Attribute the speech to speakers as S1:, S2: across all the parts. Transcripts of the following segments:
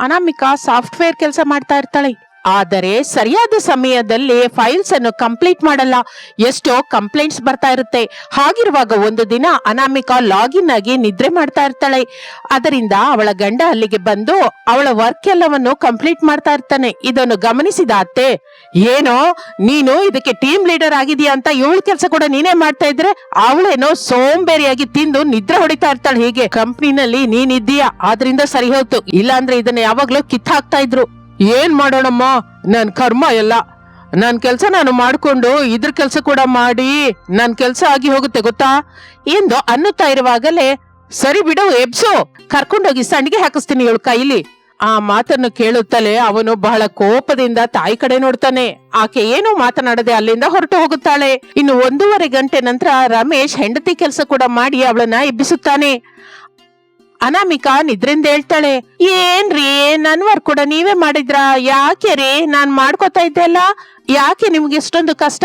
S1: Anamika software ಕೆಲಸ ಮಾಡ್ತಾ ಇರ್ತಾಳೆ. ಆದರೆ ಸರಿಯಾದ ಸಮಯದಲ್ಲಿ ಫೈಲ್ಸ್ ಅನ್ನು ಕಂಪ್ಲೀಟ್ ಮಾಡಲ್ಲ. ಎಷ್ಟೋ ಕಂಪ್ಲೇಂಟ್ಸ್ ಬರ್ತಾ ಇರುತ್ತೆ. ಹಾಗಿರುವಾಗ ಒಂದು ದಿನ ಅನಾಮಿಕಾ ಲಾಗಿನ್ ಆಗಿ ನಿದ್ರೆ ಮಾಡ್ತಾ ಇರ್ತಾಳೆ. ಅದರಿಂದ ಅವಳ ಗಂಡ ಅಲ್ಲಿಗೆ ಬಂದು ಅವಳ ವರ್ಕ್ ಎಲ್ಲವನ್ನು ಕಂಪ್ಲೀಟ್ ಮಾಡ್ತಾ ಇರ್ತಾನೆ. ಇದನ್ನು ಗಮನಿಸಿದ ಅತ್ತೆ, ಏನೋ, ನೀನು ಇದಕ್ಕೆ ಟೀಮ್ ಲೀಡರ್ ಆಗಿದೀಯ ಅಂತ ಇವಳ ಕೆಲಸ ಕೂಡ ನೀನೇ ಮಾಡ್ತಾ ಇದ್ರೆ ಅವಳೇನೋ ಸೋಂಬೇರಿಯಾಗಿ ತಿಂದು ನಿದ್ರೆ ಹೊಡಿತಾ ಇರ್ತಾಳೆ ಹೀಗೆ. ಕಂಪ್ನಿನಲ್ಲಿ ನೀನಿದ್ದೀಯ, ಆದ್ರಿಂದ ಸರಿ ಹೋಯ್ತು. ಇಲ್ಲಾಂದ್ರೆ ಇದನ್ನ ಯಾವಾಗ್ಲೂ ಕಿತ್ತಾಕ್ತಾ ಇದ್ರು. ಏನ್ ಮಾಡೋಣಮ್ಮ? ನನ್ ಕರ್ಮ ಎಲ್ಲ. ನನ್ ಕೆಲ್ಸ ನಾನು ಮಾಡ್ಕೊಂಡು ಇದ್ರ ಕೆಲ್ಸ ಕೂಡ ಮಾಡಿ ನನ್ ಕೆಲ್ಸ ಆಗಿ ಹೋಗುತ್ತೆ, ಗೊತ್ತಾ? ಎಂದು ಅನ್ನುತ್ತಾ ಇರುವಾಗಲೇ, ಸರಿ ಬಿಡು, ಎಬ್ಸು. ಕರ್ಕೊಂಡೋಗಿ ಸಂಡಿಗೆ ಹಾಕಿಸ್ತೀನಿ ಇವಳು ಕೈಲಿ. ಆ ಮಾತನ್ನು ಕೇಳುತ್ತಲೇ ಅವನು ಬಹಳ ಕೋಪದಿಂದ ತಾಯಿ ಕಡೆ ನೋಡ್ತಾನೆ. ಆಕೆ ಏನು ಮಾತನಾಡದೆ ಅಲ್ಲಿಂದ ಹೊರಟು ಹೋಗುತ್ತಾಳೆ. ಇನ್ನು ಒಂದೂವರೆ ಗಂಟೆ ನಂತರ ರಮೇಶ್ ಹೆಂಡತಿ ಕೆಲಸ ಕೂಡ ಮಾಡಿ ಅವಳನ್ನ ಎಬ್ಬಿಸುತ್ತಾನೆ. ಅನಾಮಿಕಾ ನಿದ್ರಿಂದ ಹೇಳ್ತಾಳೆ ಏನ್ರಿ ನನ್ ವರ್ಕ್ ಕೂಡ ನೀವೇ ಮಾಡಿದ್ರಾ? ಯಾಕೆ ರೀ? ನಾನ್ ಮಾಡ್ಕೋತಾ ಇದ್ದೆಲ್ಲ ಯಾಕೆ ನಿಮ್ಗೆ ಇಷ್ಟೊಂದು ಕಷ್ಟ?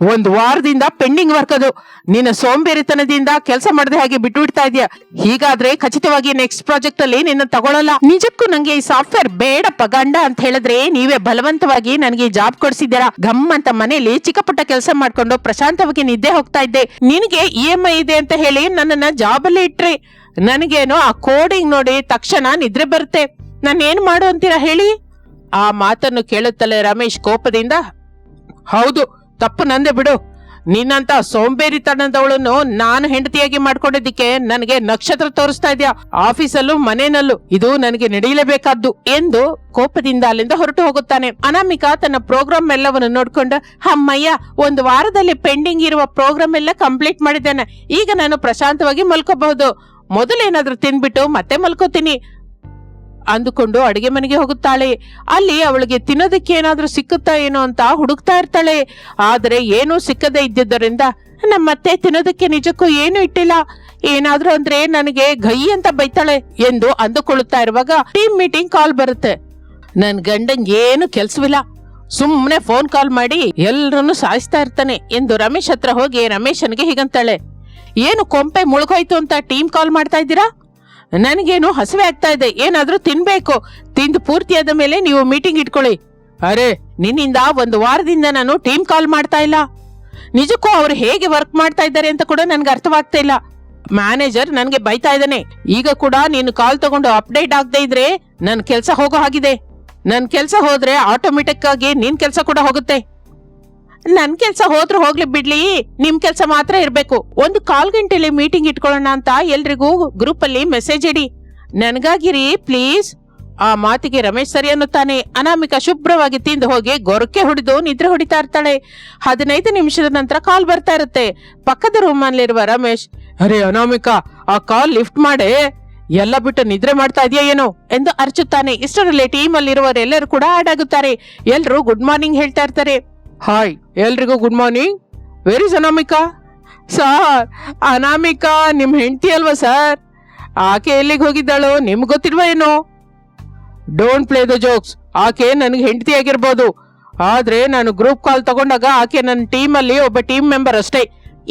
S1: ಒಂದ್ ವಾರದಿಂದ ಪೆಂಡಿಂಗ್ ವರ್ಕ್ ಅದು. ನಿನ್ನ ಸೋಂಬೇರಿತನದಿಂದ ಕೆಲಸ ಮಾಡದೆ ಹಾಗೆ ಬಿಟ್ಟು ಬಿಡ್ತಾ ಇದೀಯ? ಹೀಗಾದ್ರೆ ಖಚಿತವಾಗಿ ನೆಕ್ಸ್ಟ್ ಪ್ರಾಜೆಕ್ಟ್ ಅಲ್ಲಿ ನಿನ್ನ ತಗೊಳಲ್ಲ. ನಿಜಕ್ಕೂ ನಂಗೆ ಈ ಸಾಫ್ಟ್ವೇರ್ ಬೇಡಪ್ಪ ಗಂಡ ಅಂತ ಹೇಳಿದ್ರೆ ನೀವೇ ಬಲವಂತವಾಗಿ ನನಗೆ ಜಾಬ್ ಕೊಡ್ಸಿದ್ದೀರಾ? ಗಮ್ ಅಂತ ಮನೇಲಿ ಚಿಕ್ಕಪುಟ್ಟ ಕೆಲಸ ಮಾಡ್ಕೊಂಡು ಪ್ರಶಾಂತವಾಗಿ ನಿದ್ದೆ ಹೋಗ್ತಾ ಇದ್ದೆ. ನಿನಗೆ ಇ ಎಂ ಐ ಇದೆ ಅಂತ ಹೇಳಿ ನನ್ನನ್ನ ಜಾಬ್ ಅಲ್ಲಿ ಇಟ್ರಿ. ನನಗೇನೋ ಆ ಕೋಡಿಂಗ್ ನೋಡಿ ತಕ್ಷಣ ನಿದ್ರೆ ಬರುತ್ತೆ. ನಾನು ಏನ್ ಮಾಡು ಅಂತೀರಾ ಹೇಳಿ? ಆ ಮಾತನ್ನು ಕೇಳುತ್ತಲೇ ರಮೇಶ್ ಕೋಪದಿಂದ, ಹೌದು, ತಪ್ಪು ನಂದೆ ಬಿಡು. ನಿನ್ನಂತ ಸೋಂಬೇರಿತನದವಳನ್ನು ನಾನು ಹೆಂಡತಿಯಾಗಿ ಮಾಡ್ಕೊಂಡಿದ್ದಕ್ಕೆ ನನಗೆ ನಕ್ಷತ್ರ ತೋರಿಸ್ತಾ ಇದೆಯಾ? ಆಫೀಸಲ್ಲೂ ಮನೆಯಲ್ಲೂ ಇದು ನನಗೆ ನಡೆಯಲೇಬೇಕಾದ್ದು ಎಂದು ಕೋಪದಿಂದ ಅಲ್ಲಿಂದ ಹೊರಟು ಹೋಗುತ್ತಾನೆ. ಅನಾಮಿಕಾ ತನ್ನ ಪ್ರೋಗ್ರಾಮ್ ಎಲ್ಲವನ್ನು ನೋಡ್ಕೊಂಡು ಅಮ್ಮಯ್ಯ ಒಂದು ವಾರದಲ್ಲಿ ಪೆಂಡಿಂಗ್ ಇರುವ ಪ್ರೋಗ್ರಾಮ್ ಎಲ್ಲ ಕಂಪ್ಲೀಟ್ ಮಾಡಿದ್ದೇನೆ. ಈಗ ನಾನು ಪ್ರಶಾಂತವಾಗಿ ಮಲ್ಕೋಬಹುದು. ಮೊದಲೇನಾದ್ರೂ ತಿನ್ಬಿಟ್ಟು ಮತ್ತೆ ಮಲ್ಕೋತೀನಿ ಅಂದುಕೊಂಡು ಅಡಿಗೆ ಮನೆಗೆ ಹೋಗುತ್ತಾಳೆ. ಅಲ್ಲಿ ಅವಳಿಗೆ ತಿನ್ನೋದಕ್ಕೆ ಏನಾದ್ರೂ ಸಿಕ್ಕುತ್ತಾ ಏನೋ ಅಂತ ಹುಡುಕ್ತಾ ಇರ್ತಾಳೆ. ಆದರೆ ಏನೂ ಸಿಕ್ಕದೇ ಇದ್ದಿದ್ದರಿಂದ ನಮ್ಮತ್ತೆ ತಿನ್ನೋದಕ್ಕೆ ನಿಜಕ್ಕೂ ಏನು ಇಟ್ಟಿಲ್ಲ. ಏನಾದ್ರೂ ಅಂದ್ರೆ ನನಗೆ ಗೈ ಅಂತ ಬೈತಾಳೆ ಎಂದು ಅಂದುಕೊಳ್ಳುತ್ತಾ ಇರುವಾಗ ಟೀಮ್ ಮೀಟಿಂಗ್ ಕಾಲ್ ಬರುತ್ತೆ. ನನ್ ಗಂಡಂಗ್ ಏನು ಕೆಲ್ಸವಿಲ್ಲ. ಸುಮ್ಮನೆ ಫೋನ್ ಕಾಲ್ ಮಾಡಿ ಎಲ್ರನ್ನು ಸಾಯಿಸ್ತಾ ಇರ್ತಾನೆ ಎಂದು ರಮೇಶ್ ಹತ್ರ ಹೋಗಿ ರಮೇಶನ್ಗೆ ಹೀಗಂತಾಳೆ. ಏನು ಕೊಂಪೆ ಮುಳುಗೋಯ್ತು ಅಂತ ಟೀಮ್ ಕಾಲ್ ಮಾಡ್ತಾ ಇದ್ದೀರಾ? ನನಗೇನು ಹಸಿವೆ ಆಗ್ತಾ ಇದೆ, ಏನಾದರೂ ತಿನ್ಬೇಕು. ತಿಂದು ಪೂರ್ತಿಯಾದ ಮೇಲೆ ನೀವು ಮೀಟಿಂಗ್ ಇಟ್ಕೊಳ್ಳಿ. ಅರೆ, ನಿನ್ನಿಂದ ಒಂದು ವಾರದಿಂದ ನಾನು ಟೀಮ್ ಕಾಲ್ ಮಾಡ್ತಾ ಇಲ್ಲ. ನಿಜಕ್ಕೂ ಅವ್ರು ಹೇಗೆ ವರ್ಕ್ ಮಾಡ್ತಾ ಇದ್ದಾರೆ ಅಂತ ಕೂಡ ನನಗೆ ಅರ್ಥವಾಗ್ತಾ ಇಲ್ಲ. ಮ್ಯಾನೇಜರ್ ನನಗೆ ಬೈತಾ ಇದ್ದಾನೆ. ಈಗ ಕೂಡ ನೀನು ಕಾಲ್ ತಗೊಂಡು ಅಪ್ಡೇಟ್ ಆಗದೆ ಇದ್ರೆ ನನ್ನ ಕೆಲಸ ಹೋಗೋ ಹಾಗಿದೆ. ನನ್ನ ಕೆಲಸ ಹೋದ್ರೆ ಆಟೋಮೆಟಿಕ್ ಆಗಿ ನಿನ್ ಕೆಲಸ ಕೂಡ ಹೋಗುತ್ತೆ. ನನ್ ಕೆಲ್ಸ ಹೋದ್ರು ಹೋಗ್ಲಿ ಬಿಡ್ಲಿ, ನಿಮ್ ಕೆಲ್ಸ ಮಾತ್ರ ಇರ್ಬೇಕು. ಒಂದು ಕಾಲ್ ಗಂಟೆಲಿ ಮೀಟಿಂಗ್ ಇಟ್ಕೊಳ್ಳೋಣ ಅಂತ ಎಲ್ರಿಗೂ ಗ್ರೂಪ್ ಅಲ್ಲಿ ಮೆಸೇಜ್ ಇಡಿ. ನನ್ಗಾಗಿರಿ ಪ್ಲೀಸ್ ಆ ಮಾತಿಗೆ ರಮೇಶ್ ಸರಿ ಅನ್ನುತ್ತಾನೆ. ಅನಾಮಿಕಾ ಶುಭ್ರವಾಗಿ ತಿಂದು ಹೋಗಿ ಗೊರಕೆ ಹೊಡೆದು ನಿದ್ರೆ ಹೊಡಿತಾ ಇರ್ತಾಳೆ. ಹದಿನೈದು ನಿಮಿಷದ ನಂತರ ಕಾಲ್ ಬರ್ತಾ ಇರುತ್ತೆ. ಪಕ್ಕದ ರೂಮ್ ಅಲ್ಲಿರುವ ರಮೇಶ್, ಅರೆ ಅನಾಮಿಕಾ, ಆ ಕಾಲ್ ಲಿಫ್ಟ್ ಮಾಡೆ. ಎಲ್ಲ ಬಿಟ್ಟು ನಿದ್ರೆ ಮಾಡ್ತಾ ಇದೆಯಾ ಏನೋ? ಎಂದು ಅರ್ಚುತ್ತಾನೆ. ಇಷ್ಟರಲ್ಲಿ ಟೀಮ್ ಅಲ್ಲಿರುವರೆಲ್ಲರೂ ಕೂಡ ಆಡ್ ಆಗುತ್ತಾರೆ ಎಲ್ರು ಗುಡ್ ಮಾರ್ನಿಂಗ್ ಹೇಳ್ತಾ ಇರ್ತಾರೆ. ಹಾಯ್ ಎಲ್ರಿಗೂ good morning very is Anamika? Sir Anamika ನಿಮ್ಮ ಹೆಂಡತಿ ಅಲ್ವಾ ಸರ್ ಆಕೆ ಎಲ್ಲಿಗೆ ಹೋಗಿದ್ದಾಳು, ನಿಮ್ಗೆ ಗೊತ್ತಿಲ್ವಾ ಏನು? ಡೋಂಟ್ ಪ್ಲೇ ದ ಜೋಕ್ಸ್ ಆಕೆ ನನಗೆ ಹೆಂಡತಿ ಆಗಿರ್ಬೋದು. ಆದ್ರೆ ನಾನು ಗ್ರೂಪ್ ಕಾಲ್ ತಗೊಂಡಾಗ ಆಕೆ ನನ್ನ ಟೀಮ್ ಅಲ್ಲಿ ಒಬ್ಬ ಟೀಮ್ ಮೆಂಬರ್ ಅಷ್ಟೇ.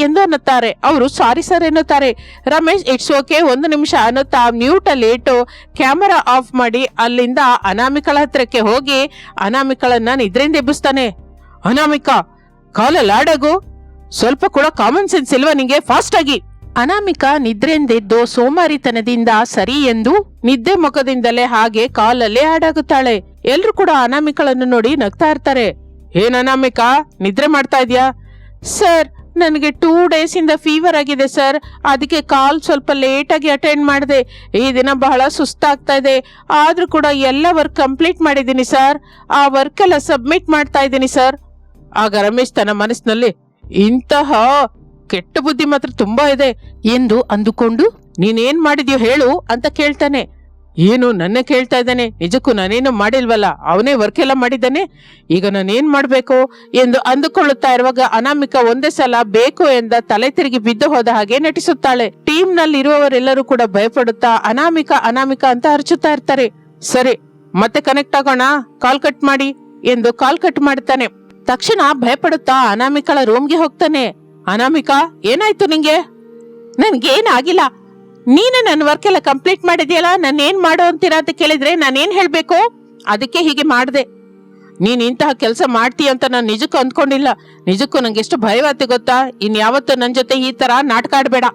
S1: ಎಂದು ಅನ್ನುತ್ತಾರೆ. ಅವರು ಸಾರಿ ಸರ್ ಎನ್ನುತ್ತಾರೆ. ರಮೇಶ್ ಇಟ್ಸ್ ಓಕೆ ಒಂದು ನಿಮಿಷ, ಅನ್ನುತ್ತಾ ಮ್ಯೂಟ್ ಅಲ್ಲಿ ಇಟ್ಟು ಕ್ಯಾಮರಾ ಆಫ್ ಮಾಡಿ ಅಲ್ಲಿಂದ ಅನಾಮಿಕಳ ಹತ್ರಕ್ಕೆ ಹೋಗಿ ಅನಾಮಿಕಳನ್ನ ನಿದ್ರೆಯಿಂದ ಎಬ್ಬಿಸ್ತಾನೆ. ಅನಾಮಿಕಾ ಕಾಲಲ್ಲಿ ಆಡಗು ಸ್ವಲ್ಪ ಕೂಡ ಕಾಮನ್ ಸೆನ್ಸ್ ಇಲ್ವಾ ನಿಂಗೆ? ಫಾಸ್ಟ್ ಆಗಿ. ಅನಾಮಿಕಾ ನಿದ್ರೆಂದೆದ್ದು ಸೋಮಾರಿತನದಿಂದ ಸರಿ ಎಂದು ನಿದ್ದೆ ಮುಖದಿಂದಲೇ ಹಾಗೆ ಕಾಲಲ್ಲೇ ಆಡಾಗುತ್ತಾಳೆ ಎಲ್ರು ಕೂಡ ಅನಾಮಿಕಳನ್ನು ನೋಡಿ ನಗ್ತಾ ಇರ್ತಾರೆ. ಏನ್ ಅನಾಮಿಕ? ನಿದ್ರೆ ಮಾಡ್ತಾ ಇದ್ಯಾ? ಸರ್, ನನಗೆ ಟೂ ಡೇಸ್ ಇಂದ ಫೀವರ್ ಆಗಿದೆ ಸರ್. ಅದಕ್ಕೆ ಕಾಲ್ ಸ್ವಲ್ಪ ಲೇಟ್ ಆಗಿ ಅಟೆಂಡ್ ಮಾಡಿದೆ. ಈ ದಿನ ಬಹಳ ಸುಸ್ತಾಗ್ತಾ ಇದೆ. ಆದ್ರೂ ಕೂಡ ಎಲ್ಲ ವರ್ಕ್ ಕಂಪ್ಲೀಟ್ ಮಾಡಿದ್ದೀನಿ ಸರ್. ಆ ವರ್ಕ್ ಎಲ್ಲ ಸಬ್ಮಿಟ್ ಮಾಡ್ತಾ ಇದ್ದೀನಿ ಸರ್. ಆಗ ರಮೇಶ್ ತನ್ನ ಮನಸ್ಸಿನಲ್ಲಿ, ಇಂತಹ ಕೆಟ್ಟ ಬುದ್ಧಿ ಮಾತ್ರ ತುಂಬಾ ಇದೆ ಎಂದು ಅಂದುಕೊಂಡು, ನೀನೇನ್ ಮಾಡಿದ್ಯೋ ಹೇಳು ಅಂತ ಕೇಳ್ತಾನೆ. ಏನು, ನನ್ನ ಕೇಳ್ತಾ ಇದ್ದಾನೆ? ನಿಜಕ್ಕೂ ನಾನೇನು ಮಾಡಿಲ್ವಲ್ಲ? ಅವನೇ ವರ್ಕ್ ಎಲ್ಲ ಮಾಡಿದ್ದಾನೆ? ಈಗ ನಾನೇನ್ ಮಾಡಬೇಕು ಎಂದು ಅಂದುಕೊಳ್ಳುತ್ತಾ ಇರುವಾಗ ಅನಾಮಿಕ ಒಂದೇ ಸಲ ಬೇಕು ಎಂದ ತಲೆ ತಿರುಗಿ ಬಿದ್ದು ಹೋದ ಹಾಗೆ ನಟಿಸುತ್ತಾಳೆ. ಟೀಮ್ನಲ್ಲಿ ಇರುವವರೆಲ್ಲರೂ ಕೂಡ ಭಯಪಡುತ್ತಾ ಅನಾಮಿಕ ಅನಾಮಿಕ ಅಂತ ಹರಚುತ್ತಾ ಇರ್ತಾರೆ. ಸರಿ, ಮತ್ತೆ ಕನೆಕ್ಟ್ ಆಗೋಣ. ಕಾಲ್ ಕಟ್ ಮಾಡಿ ಎಂದು ಕಾಲ್ ಕಟ್ ಮಾಡ್ತಾನೆ. ತಕ್ಷಣ ಭಯಪಡುತ್ತಾ ಅನಾಮಿಕಳ ರೂಮ್ಗೆ ಹೋಗ್ತಾನೆ. ಅನಾಮಿಕಾ, ಏನಾಯ್ತು ನಿಂಗೆ? ನನ್ಗೇನಾಗಿಲ್ಲ. ನೀನು ನನ್ನ ವರ್ಕ್ ಎಲ್ಲ ಕಂಪ್ಲೀಟ್ ಮಾಡಿದ್ಯಲ್ಲ ನಾನು ಏನ್ ಮಾಡೋ ಅಂತೀರಾ ಅಂತ ಕೇಳಿದ್ರೆ ನಾನೇನ್ ಹೇಳ್ಬೇಕು? ಅದಕ್ಕೆ ಹೀಗೆ ಮಾಡಿದೆ. ನೀನ್ ಇಂತಹ ಕೆಲಸ ಮಾಡ್ತೀಯ ಅಂತ ನಾನು ನಿಜಕ್ಕೂ ಅಂದ್ಕೊಂಡಿಲ್ಲ. ನಿಜಕ್ಕೂ ನಂಗೆ ಎಷ್ಟು ಭಯವಾಗ್ತಿ ಗೊತ್ತಾ? ಇನ್ ಯಾವತ್ತೂ ನನ್ನ ಜೊತೆ ಈ ತರ ನಾಟಕ ಆಡ್ಬೇಡ.